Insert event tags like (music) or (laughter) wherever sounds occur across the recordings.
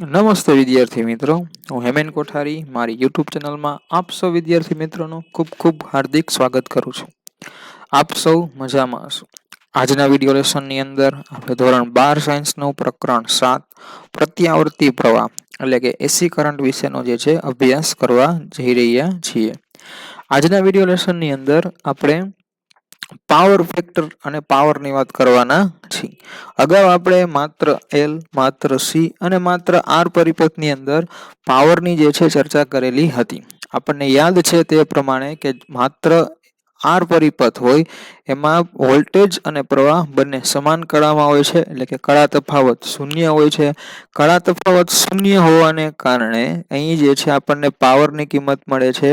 નમસ્તે વિદ્યાર્થી મિત્રો. હું હેમેન કોઠારી. મારી યુટ્યુબ ચેનલમાં આપ સૌ વિદ્યાર્થી મિત્રોનું ખૂબ ખૂબ હાર્દિક સ્વાગત કરું છું. આપ સૌ મજામાં હશો. આજના વીડિયો લેસનની અંદર આપણે ધોરણ બાર સાયન્સનું પ્રકરણ સાત, પ્રત્યાવર્તી પ્રવાહ, એટલે કે એસી કરંટ વિશેનો જે છે, અભ્યાસ કરવા જઈ રહ્યા છીએ. આજના વીડિયો લેસનની અંદર આપણે પાવર ફેક્ટર અને પાવરની વાત કરવાના છીએ. અગાઉ આપણે માત્ર એલ માત્ર સી અને માત્ર આર પરિપથની અંદર પાવરની જે છે ચર્ચા કરેલી હતી. આપણને યાદ છે તે પ્રમાણે કે માત્ર આર પરિપથ હોય, એમાં વોલ્ટેજ અને પ્રવાહ બંને સમાન કળામાં હોય છે, એટલે કે કળા તફાવત શૂન્ય હોય છે. કળા તફાવત શૂન્ય હોવાને કારણે અહીં જે છે આપણને પાવરની કિંમત મળે છે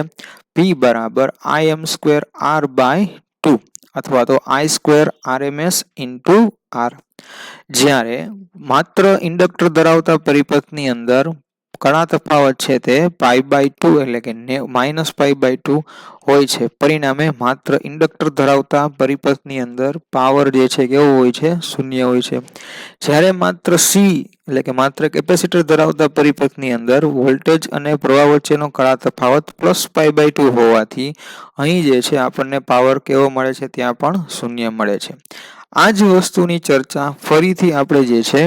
પી બરાબર I M square R by two અથવા તો I square RMS into R જ્યારે માત્ર ઇન્ડક્ટર ધરાવતા પરિપથની અંદર કણા તફાવત છે તે પાઈ બાય ટુ એટલે કે માઇનસ પાઈ બાય ટુ હોય છે. પરિણામે માત્ર ઇન્ડક્ટર ધરાવતા પરિપથની અંદર પાવર જે છે કેવો હોય છે, શૂન્ય હોય છે. જ્યારે માત્ર સી એટલે કે માત્ર કેપેસિટર ધરાવતા પરિપથની અંદર વોલ્ટેજ અને પ્રવાહ વચ્ચેનો કળા તફાવત પ્લસ પાઈ બાય ટુ હોવાથી અહીં જે છે આપણને પાવર કેવો મળે છે ત્યાં પણ શૂન્ય મળે છે. આ જ વસ્તુની ચર્ચા ફરીથી આપણે જે છે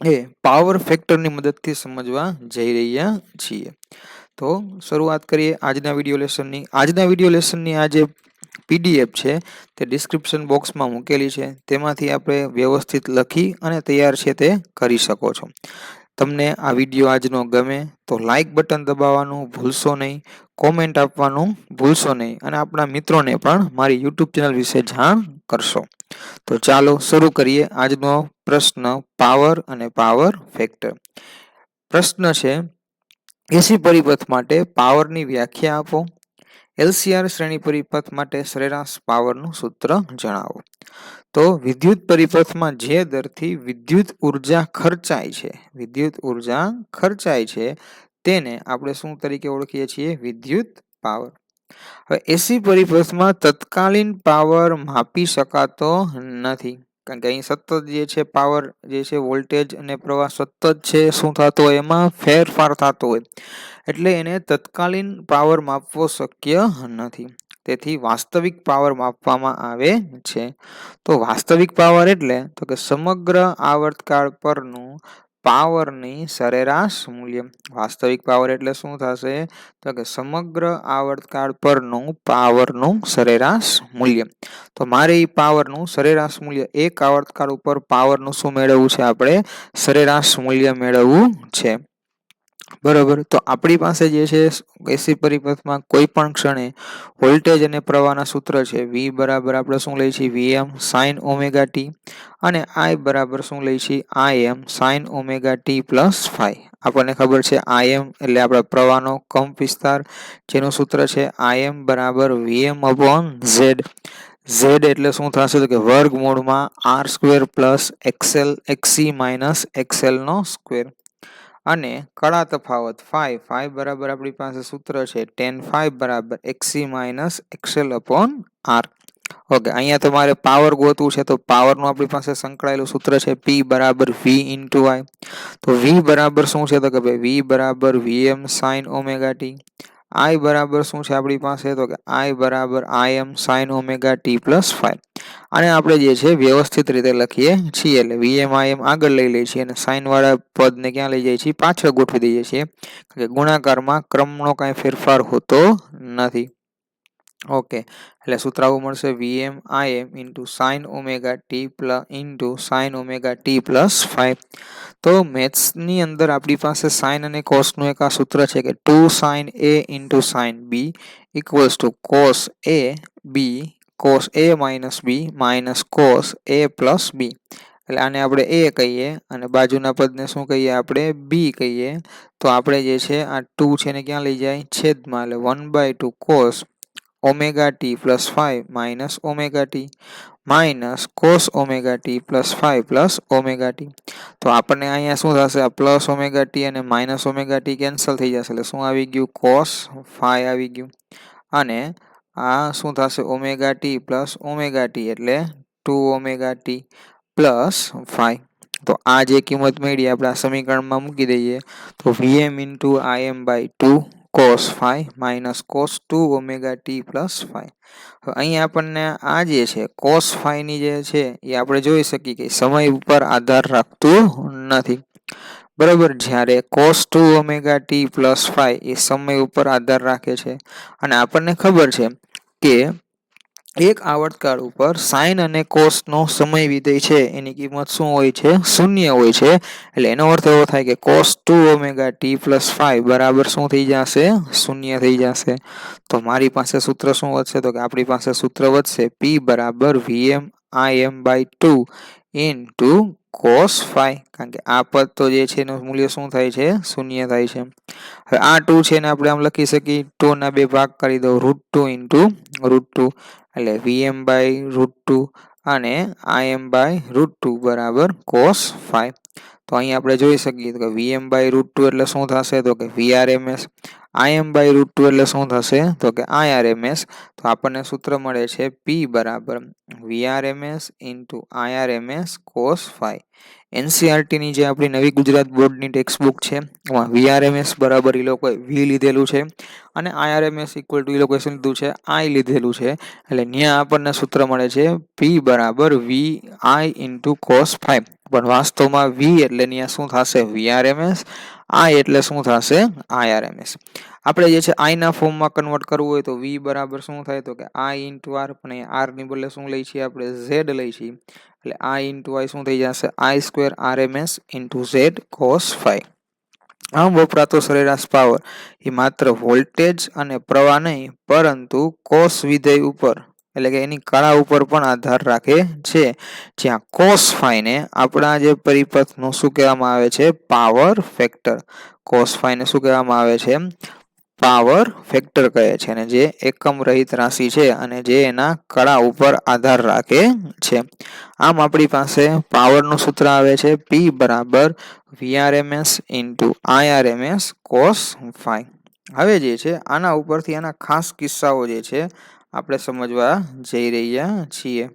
એ પાવર ફેક્ટરની મદદથી સમજવા જઈ રહ્યા છીએ. તો શરૂઆત કરીએ આજના વીડિયો લેસનની આજના વીડિયો લેસનની આ જે પીડીએફ છે, તે ડિસ્ક્રિપ્શન બોક્સમાં મૂકેલી છે. તેમાંથી આપણે વ્યવસ્થિત લખી અને તૈયાર છે તે કરી શકો છો. તમને આ વીડિયો આજનો ગમે તો લાઈક બટન દબાવવાનું ભૂલશો નહીં કોમેન્ટ આપવાનું ભૂલશો નહીં અને આપણા મિત્રોને પણ મારી યુટ્યુબ ચેનલ વિશે જાણ કરશો. તો ચાલો શરૂ કરીએ આજનો પ્રશ્ન પાવર અને પાવર ફેક્ટર પ્રશ્ન છે એસી પરિપથ માટે પાવરની વ્યાખ્યા આપો. એલસીઆર શ્રેણી પરિપથ માટે સરેરાશ પાવરનું સૂત્ર જણાવો. તો વિદ્યુત પરિપથમાં જે દરથી વિદ્યુત ઊર્જા ખર્ચાય છે, વિદ્યુત ઊર્જા ખર્ચાય છે, તેને આપણે શું તરીકે ઓળખીએ છીએ? વિદ્યુત પાવર. હવે એસી પરિપથમાં તત્કાલીન પાવર માપી શકાતો નથી. કારણ કે અહીં સતત જે છે પાવર જે છે વોલ્ટેજ અને પ્રવાહ સતત છે, શું થતો હોય એમાં ફેરફાર થતો હોય. એટલે એને તત્કાલીન પાવર માપવો શક્ય નથી. તેથી વાસ્તવિક પાવર માપવામાં આવે છે. તો વાસ્તવિક પાવર એટલે તો કે સમગ્ર આવર્તકાળ પરનું પાવરની સરેરાશ મૂલ્ય. વાસ્તવિક પાવર એટલે શું થશે? તો કે સમગ્ર આવર્તકાળ પરનું પાવરનું સરેરાશ મૂલ્ય. તો મારે એ પાવરનું સરેરાશ મૂલ્ય એક આવર્તકાળ ઉપર પાવરનું શું મેળવવું છે આપણે? સરેરાશ મૂલ્ય મેળવવું છે. બરોબર. તો આપણી પાસે જે છે, એસી પરિપથમાં કોઈ પણ ક્ષણે વોલ્ટેજ અને પ્રવાહના સૂત્ર છે વી બરાબર આપણે શું લઈએ છીએ? વીએમ સાઇન ઓમેગા ટી અને આઈ બરાબર શું લઈએ છીએ? I M sine omega T plus phi આપણને ખબર છે આઈ એમ એટલે આપણા પ્રવાહનો કંપ વિસ્તાર, જેનું સૂત્ર છે આઈ એમ બરાબર વીએમ અપોન ઝેડ ઝેડ એટલે શું થશે? તો કે વર્ગમૂળમાં R square plus XL XC minus એક્સેલનો square અને કળા તફાવત ફાઈવ ફાઈવ બરાબર આપણી પાસે સૂત્ર છે ટેન ફાઈવ બરાબર XC minus XL upon R. Okay, અહીંયા તમારે પાવર ગોતવું છે તો પાવરનું આપણી પાસે સંકળાયેલું સૂત્ર છે પી બરાબર વી ઇન્ટુ આઈ તો વી બરાબર શું છે તો કે ભાઈ વી બરાબર VM sine omega T. I બરાબર શું છે આપણી પાસે તો કે આઈ બરાબર I M sine omega T plus phi અને આપણે જે છે વ્યવસ્થિત રીતે લખીએ છીએ એટલે વીએમઆઈએમ એમ આગળ લઈ લઈએ છીએ અને સાઇનવાળા પદને ક્યાં લઈ જઈએ છીએ? પાછળ ગોઠવી દઈએ છીએ. કે ગુણાકારમાં ક્રમનો કાંઈ ફેરફાર હોતો નથી. ઓકે એટલે સૂત્ર આવું મળશે VM I M into sine omega T plus into sine omega T plus phi તો મેથ્સની અંદર આપણી પાસે સાઇન અને કોસનું એક આ સૂત્ર છે કે two sine A into sine B equals to cos A B cos A minus B minus cos A plus B એટલે આને આપણે એ કહીએ અને બાજુના પદને શું કહીએ આપણે? બી કહીએ. તો આપણે જે છે આ ટુ છે ને ક્યાં લઈ જાય? છેદમાં. એટલે one by two cos omega T plus phi minus omega T minus cos omega T plus phi plus omega T તો આપણને અહીંયા શું થશે? પ્લસ ઓમેગા ટી અને માઇનસ ઓમેગા ટી કેન્સલ થઈ જશે. એટલે શું આવી ગયું? કોસ ફાઇવ આવી ગયું. અને આ શું થશે? Omega T plus omega T એટલે two omega T plus phi. તો આ જે કિંમત મળી આપણે આ સમીકરણમાં મૂકી દઈએ, તો VM into I M by two cos phi minus cos two omega T plus phi. અહીં આપણને આ જે છે, કોસ ફાઈવની જે છે, એ આપણે જોઈ શકીએ કે સમય ઉપર આધાર રાખતું નથી. બરાબર? જ્યારે cos two omega T plus phi એ સમય ઉપર આધાર રાખે છે. અને આપણને ખબર છે કે એક આવર્તકાળ ઉપર સાઇન અને કોસનો સમય વિધેય છે. એની કિંમત શું હોય છે? શૂન્ય હોય છે. એટલે એનો અર્થ એવો થાય કે cos two omega T plus phi બરાબર શું થઈ જશે? શૂન્ય થઈ જશે. તો મારી પાસે સૂત્ર શું વધશે? તો કે આપણી પાસે સૂત્ર વધશે પી બરાબર VM I M by two into cos phi કારણ કે આ પદ તો જે છે એનું મૂલ્ય શું થાય છે? શૂન્ય થાય છે. હવે આ ટુ છે ને આપણે આમ લખી શકીએ ટુના બે ભાગ કરી દઉં root two into root two એટલે વીએમ બાય રૂટ ટુ અને I M by root two બરાબર કોસ ફાઈ તો અહીં આપણે જોઈ શકીએ તો કે વીએમ બાય રૂટ ટુ એટલે શું થશે? તો કે VRMS IM by root two એટલે શું થશે? તો કે આઈઆરએમએસ તો આપણને સૂત્ર મળે છે પી બરાબર. VRMS into IRMS cos phi એનસીઆરટીની જે આપણી નવી ગુજરાત બોર્ડની ટેક્સ્ટ બુક છે, એમાં વીઆરએમએસ બરાબર એ લોકોએ વી લીધેલું છે અને આઈઆરએમએસ ઇક્વલ ટુ એ લોકોએ શું લીધું છે? આઈ લીધેલું છે. એટલે ત્યાં આપણને સૂત્ર મળે છે પી બરાબર V I into cos phi પણ વાસ્તવમાં વી એટલે ત્યાં શું થશે? વીઆરએમએસ આઈ એટલે શું થશે? આઈઆરએમએસ આપણે જે છે આઈના ફોર્મમાં કન્વર્ટ કરવું હોય તો વી બરાબર શું થાય? તો કે આઈ ઇન્ટુ આર પણ એ આરની બદલે શું લઈ છીએ આપણે? ઝેડ લઈ છીએ. એટલે આઈ ઇન્ટુ આઈ શું થઈ જશે? I square RMS into Z cos phi આમ વપરાતો સરેરાશ પાવર એ માત્ર વોલ્ટેજ અને પ્રવાહ નહીં, પરંતુ કોસ વિધેય ઉપર. એટલે કે એની કળા ઉપર પણ આધાર રાખે છે. જ્યાં કોસ ફાઈને આપણા જે પરિપથનું શું કહેવામાં આવે છે? પાવર ફેક્ટર કોસ ફાઈને શું કહેવામાં આવે છે? પાવર ફેક્ટર કહે છે અને જે એકમ રહિત રાશિ છે અને જે એના કળા ઉપર આધાર રાખે છે. આમ આપણી પાસે પાવરનું સૂત્ર આવે છે પી બરાબર VRMS into IRMS cos phi હવે જે છે, આના ઉપરથી આના ખાસ કિસ્સાઓ જે છે આપણે સમજવા જઈ રહ્યા છીએ.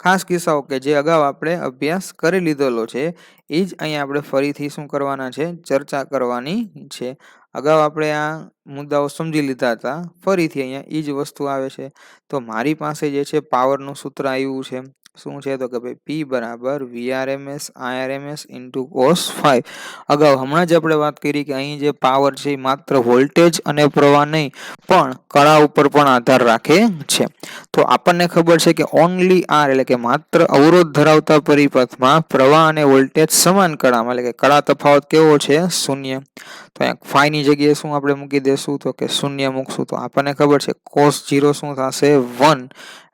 ખાસ કિસ્સાઓ કે જે અગાઉ આપણે અભ્યાસ કરી લીધેલો છે, એ જ અહીં આપણે ફરીથી શું કરવાના છે? ચર્ચા કરવાની છે. અગાઉ આપણે આ મુદ્દાઓ સમજી લીધા હતા. ફરીથી અહીંયા એ જ વસ્તુ આવે છે. તો મારી પાસે જે છે, પાવરનું સૂત્ર આવ્યું છે. શું છે તો કે ભાઈ પી બરાબર VRMS IRMS into cos phi અગાઉ હમણાં જ આપણે વાત કરી કે અહીં જે પાવર છે માત્ર વોલ્ટેજ અને પ્રવાહ નહીં, પણ કળા ઉપર પણ આધાર રાખે છે. તો આપણને ખબર છે કે ઓનલી આર એટલે કે માત્ર અવરોધ ધરાવતા પરિપથમાં પ્રવાહ અને વોલ્ટેજ સમાન કળામાં, એટલે કે કળા તફાવત કેવો છે? શૂન્ય. તો અહીંયા ફાઈની જગ્યાએ શું આપણે મૂકી દઈશું તો કે શૂન્ય મૂકશું. તો આપણને ખબર છે કોસ જીરો શું થશે? વન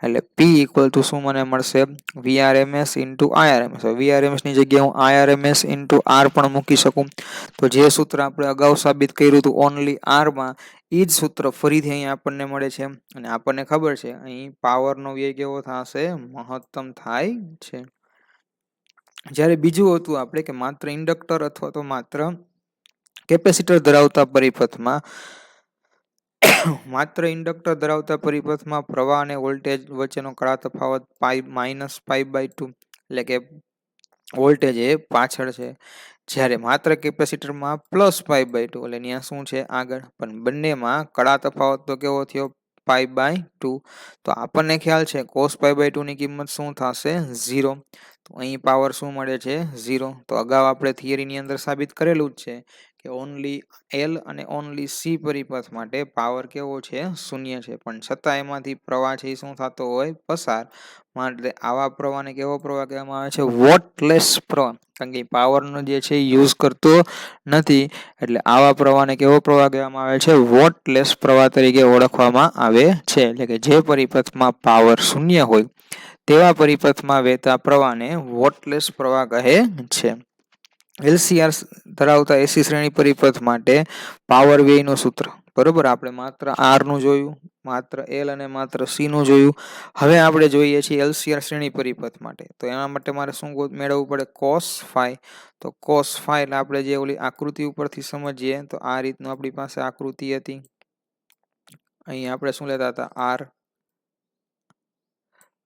એટલે પી ઇક્વલ ટુ શું મને મળશે? વીઆરએમએસ ઇન્ટુ આઈઆરએમએસ વીઆરએમએસની જગ્યાએ હું આઈઆરએમએસ ઇન્ટુ આર પણ મૂકી શકું. તો જે સૂત્ર આપણે અગાઉ સાબિત કર્યું હતું ઓનલી આરમાં એ જ સૂત્ર ફરીથી અહીં આપણને મળે છે. અને આપણને ખબર છે અહીં પાવરનો વ્યય કેવો થશે? મહત્તમ થાય છે. જ્યારે બીજું હતું આપણે કે માત્ર ઇન્ડક્ટર અથવા તો માત્ર કેપેસિટર ધરાવતા પરિપથમાં (coughs) માત્ર ઇન્ડક્ટર ધરાવતા પરિપથમાં પ્રવાહ અને વોલ્ટેજ વચ્ચેનો કળા તફાવત pi minus pi by two એટલે કે વોલ્ટેજ એ પાછળ છે. જ્યારે માત્ર કેપેસિટરમાં પ્લસ પાઈ બાય ટુ એટલે ત્યાં શું છે? આગળ. પણ બંનેમાં કળા તફાવત તો કેવો થયો? પાઈ બાય ટુ તો આપણને ખ્યાલ છે કોસ પાઈ બાય ટુની કિંમત શું થશે? ઝીરો તો અહીં પાવર શું મળે છે? ઝીરો તો અગાઉ આપણે થિયરીની અંદર સાબિત કરેલું જ છે. કે ઓનલી એલ અને ઓનલી સી પરિપથ માટે પાવર કેવો છે? શૂન્ય છે. પણ છતાં એમાંથી પ્રવાહ છે એ શું થતો હોય? પસાર. માટે આવા પ્રવાહને કેવો પ્રવાહ કહેવામાં આવે છે? વોટલેસ પ્રવાહ. કારણ કે પાવરનો જે છે યુઝ કરતો નથી. એટલે આવા પ્રવાહને કેવો પ્રવાહ કહેવામાં આવે છે? વોટલેસ પ્રવાહ તરીકે ઓળખવામાં આવે છે. એટલે કે જે પરિપથમાં પાવર શૂન્ય હોય, તેવા પરિપથમાં વહેતા પ્રવાહને વોટલેસ પ્રવાહ કહે છે. એલસીઆર ધરાવતા એસી શ્રેણી પરિપથ માટે પાવર વ્યયનું સૂત્ર. બરોબર? આપણે માત્ર આરનું જોયું, માત્ર એલ અને માત્ર સીનું જોયું. હવે આપણે જોઈએ છીએ એલસીઆર શ્રેણી પરિપથ માટે. તો એના માટે મારે શું મેળવવું પડે? કોસ ફાઈ તો કોસ ફાઈ એટલે આપણે જે ઓલી આકૃતિ ઉપરથી સમજીએ, તો આ રીતનું આપણી પાસે આકૃતિ હતી. અહીં આપણે શું લેતા હતા? આર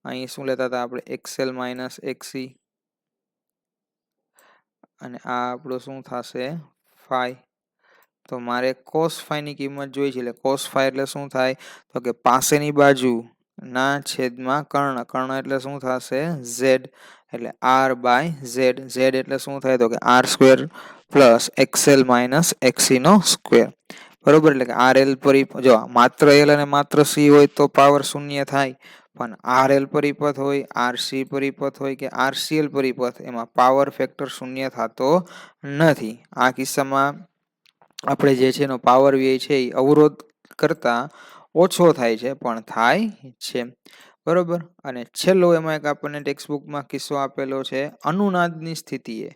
અહીં શું લેતા હતા? આપણે એક્સેલ માઇનસ એક્સી અને આ આપણું શું થશે? ફાઈ. તો મારે કોસ ફાઈની કિંમત જોઈ છે, એટલે કોસ ફાઈ એટલે શું થાય? તો કે પાસેની બાજુ ના છેદમાં કર્ણ. કર્ણ એટલે શું થશે? ઝેડ એટલે આર બાય ઝેડ ઝેડ એટલે શું થાય? તો કે R square plus XL minus એક્સીનો square બરોબર? એટલે કે આર એલ પરિપથ જો, માત્ર એલ અને માત્ર સી હોય તો પાવર શૂન્ય થાય. પણ આર એલ પરિપથ હોય આર સી પરિપથ હોય કે આર સીએલ પરિપથ, એમાં પાવર ફેક્ટર શૂન્ય થતો નથી. આ કિસ્સામાં આપણે જે છે એનો પાવર વ્યય છે એ અવરોધ કરતાં ઓછો થાય છે, પણ થાય છે. બરોબર? અને છેલ્લો એમાં એક આપણને ટેક્સ્ટબુકમાં કિસ્સો આપેલો છે, અનુનાદની સ્થિતિએ.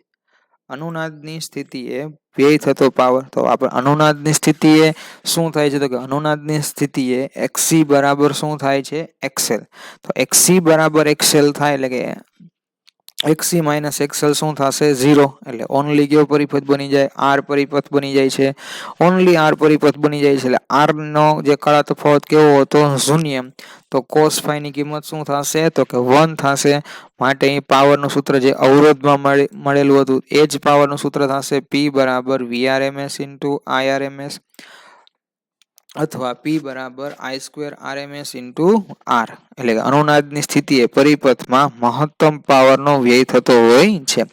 અનુનાદની સ્થિતિએ વ્યય થતો પાવર. તો આપણે અનુનાદની સ્થિતિએ શું થાય છે? તો કે અનુનાદની સ્થિતિએ એક્સી બરાબર શું થાય છે? એક્સેલ તો એક્સી બરાબર એક્સેલ થાય એટલે કે એક્સી માઇનસ એક્સેલ શું થશે? ઝીરો એટલે ઓનલી કયો પરિપથ બની જાય? આર પરિપથ બની જાય છે. ઓનલી આર પરિપથ બની જાય છે. એટલે આરનો જે કાળા તફાવત કેવો હતો? શૂન્ય. તો કોસ ફાઈની કિંમત શું થશે? તો કે વન થશે. માટે અહીં પાવરનું સૂત્ર જે અવરોધમાં મળેલું હતું, એ જ પાવરનું સૂત્ર થશે પી બરાબર વીઆરએમએસ ઇન્ટુ આઈઆરએમએસ અથવા પી બરાબર I square RMS into R એટલે કે અનુનાદની સ્થિતિએ પરિપથમાં મહત્તમ પાવરનો વ્યય થતો હોય છે.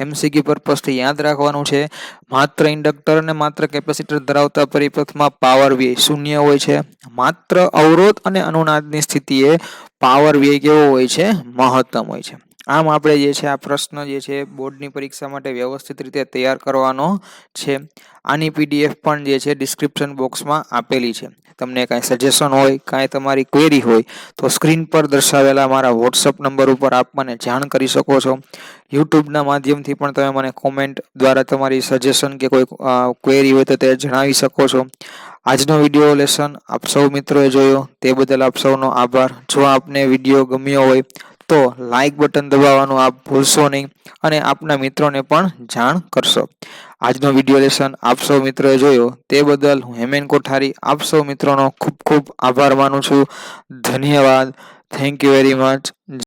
એમસીક્યુ પર્પઝથી યાદ રાખવાનું છે, માત્ર ઇન્ડક્ટર અને માત્ર કેપેસિટર ધરાવતા પરિપથમાં પાવર વ્યય શૂન્ય હોય છે. માત્ર અવરોધ અને અનુનાદની સ્થિતિએ પાવર વ્યય કેવો હોય છે? મહત્તમ હોય છે. આમ આપણે જે છે, આ પ્રશ્ન જે છે, બોર્ડની પરીક્ષા માટે વ્યવસ્થિત રીતે તૈયાર કરવાનો છે. આની પીડીએફ પણ જે છે ડિસ્ક્રિપ્શન બોક્સમાં આપેલી છે. તમને કાંઈ સજેશન હોય, કાંઈ તમારી ક્વેરી હોય, તો સ્ક્રીન પર દર્શાવેલા મારા વોટ્સઅપ નંબર ઉપર આપ મને જાણ કરી શકો છો. યુટ્યુબના માધ્યમથી પણ તમે મને કોમેન્ટ દ્વારા તમારી સજેશન કે કોઈ ક્વેરી હોય તો તે જણાવી શકો છો. આજનો વીડિયો લેસન આપ સૌ મિત્રોએ જોયો. તે બદલ આપ સૌનો આભાર. જો આપને વીડિયો ગમ્યો હોય તો લાઈક બટન દબાવવાનું આપ ભૂલશો નહીં અને આપના મિત્રોને પણ જાણ કરશો. આજનો વીડિયો લેસન આપ સૌ મિત્રોએ જોયો. તે બદલ હું હેમેન કોઠારી આપ સૌ મિત્રોનો ખૂબ ખૂબ આભાર માનું છું. ધન્યવાદ. Thank you very much